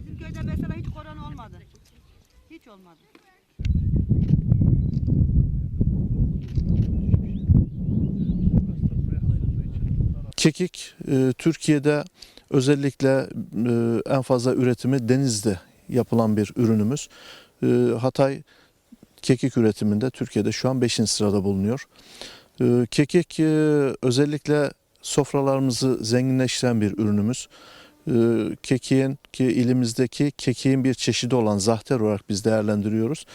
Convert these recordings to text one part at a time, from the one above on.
Bizim köyde mesela hiç korona olmadı. Hiç olmadı. Kekik e, Türkiye'de özellikle e, en fazla üretimi denizde yapılan bir ürünümüz. E, Hatay kekik üretiminde Türkiye'de şu an 5. sırada bulunuyor. E, Kekik özellikle sofralarımızı zenginleştiren bir ürünümüz. Kekiğin ki ilimizdeki kekiğin bir çeşidi olan zahter olarak biz değerlendiriyoruz.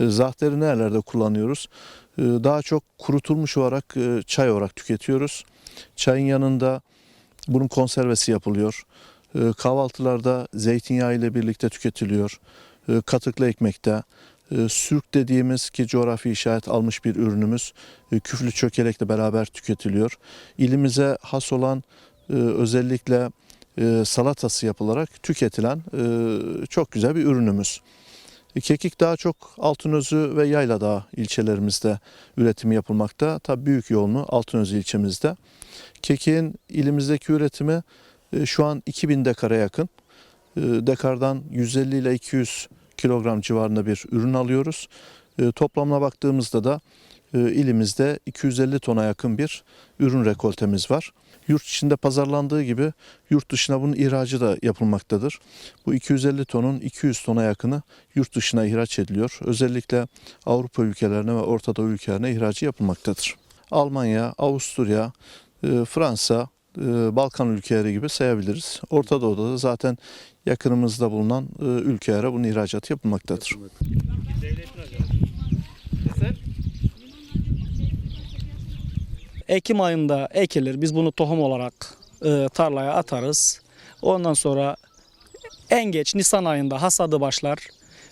Zahteri nerelerde kullanıyoruz? Daha çok kurutulmuş olarak çay olarak tüketiyoruz. Çayın yanında bunun konservesi yapılıyor. Ee, Kahvaltılarda zeytinyağı ile birlikte tüketiliyor. Ee, Katıklı ekmekte. e, Sürk dediğimiz ki coğrafi işaret almış bir ürünümüz e, küflü çökelekle beraber tüketiliyor. İlimize has olan e, özellikle e, salatası yapılarak tüketilen e, çok güzel bir ürünümüz. Kekik daha çok Altınözü ve Yayladağ ilçelerimizde üretimi yapılmakta. Tabii büyük yoğunluğu Altınözü ilçemizde. Kekiğin ilimizdeki üretimi e, şu an 2000 dekara yakın. E, Dekardan 150 ile 200 kilogram civarında bir ürün alıyoruz. E, Toplamına baktığımızda da ilimizde 250 tona yakın bir ürün rekoltemiz var. Yurt içinde pazarlandığı gibi yurt dışına bunun ihracı da yapılmaktadır. Bu 250 tonun 200 tona yakını yurt dışına ihraç ediliyor. Özellikle Avrupa ülkelerine ve Orta Doğu ülkelerine ihracı yapılmaktadır. Almanya, Avusturya, e, Fransa, e, Balkan ülkeleri gibi sayabiliriz. Orta Doğu'da da zaten yakınımızda bulunan e, ülkelere bunun ihracatı yapılmaktadır. Ekim ayında ekilir. Biz bunu tohum olarak e, tarlaya atarız. Ondan sonra en geç Nisan ayında hasadı başlar.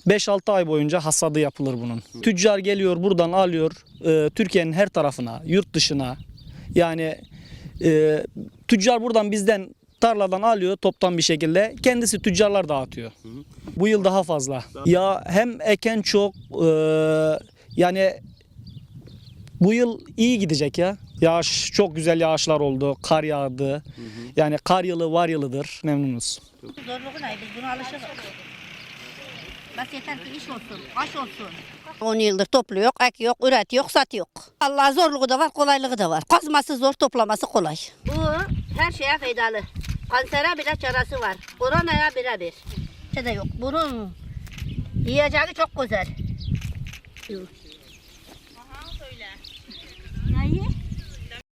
5-6 ay boyunca hasadı yapılır bunun. Tüccar geliyor buradan alıyor e, Türkiye'nin her tarafına, yurt dışına. Yani e, tüccar buradan bizden tarladan alıyor toptan bir şekilde. Kendisi tüccarlar dağıtıyor. Bu yıl daha fazla. Ya hem eken çok e, yani bu yıl iyi gidecek ya. Yağış çok güzel yağışlar oldu. Kar yağdı. Yani kar yılı var yılıdır. Memnunuz. Zorluğu ne? Biz buna alışırız. Bas yeter ki iş olsun, aş olsun. 10 yıldır topluyor, ek yok, üret yok, sat yok. Allah zorluğu da var, kolaylığı da var. Kazması zor, toplaması kolay. Bu her şeye faydalı. Kansere bile çaresi var. Koronaya birebir. Şey de yok. Bunun yiyeceği çok güzel. ahí.